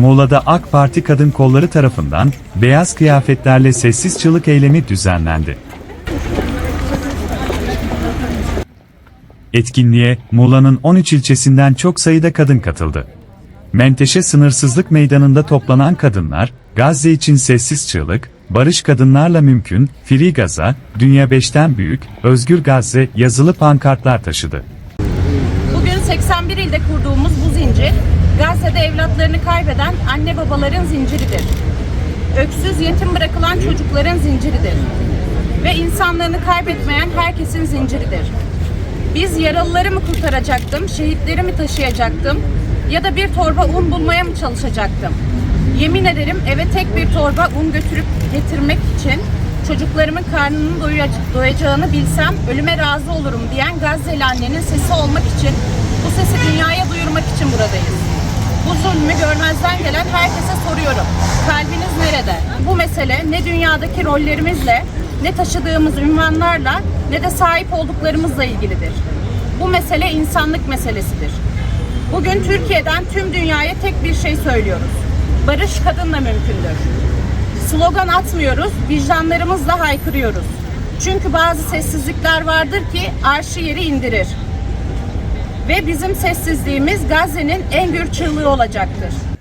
Muğla'da AK Parti kadın kolları tarafından beyaz kıyafetlerle sessiz çığlık eylemi düzenlendi. Etkinliğe Muğla'nın 13 ilçesinden çok sayıda kadın katıldı. Menteşe Sınırsızlık Meydanı'nda toplanan kadınlar, Gazze için sessiz çığlık, barış kadınlarla mümkün, Free Gaza, Dünya 5'ten büyük, Özgür Gazze yazılı pankartlar taşıdı. Bugün 81 ilde kurduğumuz bu zincir, Gazze'de evlatlarını kaybeden anne babaların zinciridir. Öksüz yetim bırakılan çocukların zinciridir. Ve insanlarını kaybetmeyen herkesin zinciridir. Biz yaralıları mı kurtaracaktım, şehitleri mi taşıyacaktım ya da bir torba un bulmaya mı çalışacaktım? Yemin ederim eve tek bir torba un götürüp getirmek için çocuklarımın doyuyac- doyacağını bilsem ölüme razı olurum diyen Gazze'li annenin sesi olmak için, duyurmak için buradayız. Bu zulmü görmezden gelen herkese soruyorum. Kalbiniz nerede? Bu mesele ne dünyadaki rollerimizle, ne taşıdığımız ünvanlarla, ne de sahip olduklarımızla ilgilidir. Bu mesele insanlık meselesidir. Bugün Türkiye'den tüm dünyaya tek bir şey söylüyoruz. Barış kadınla mümkündür. Slogan atmıyoruz, vicdanlarımızla haykırıyoruz. Çünkü bazı sessizlikler vardır ki arşı yeri indirir. Ve bizim sessizliğimiz Gazze'nin en gür çığlığı olacaktır.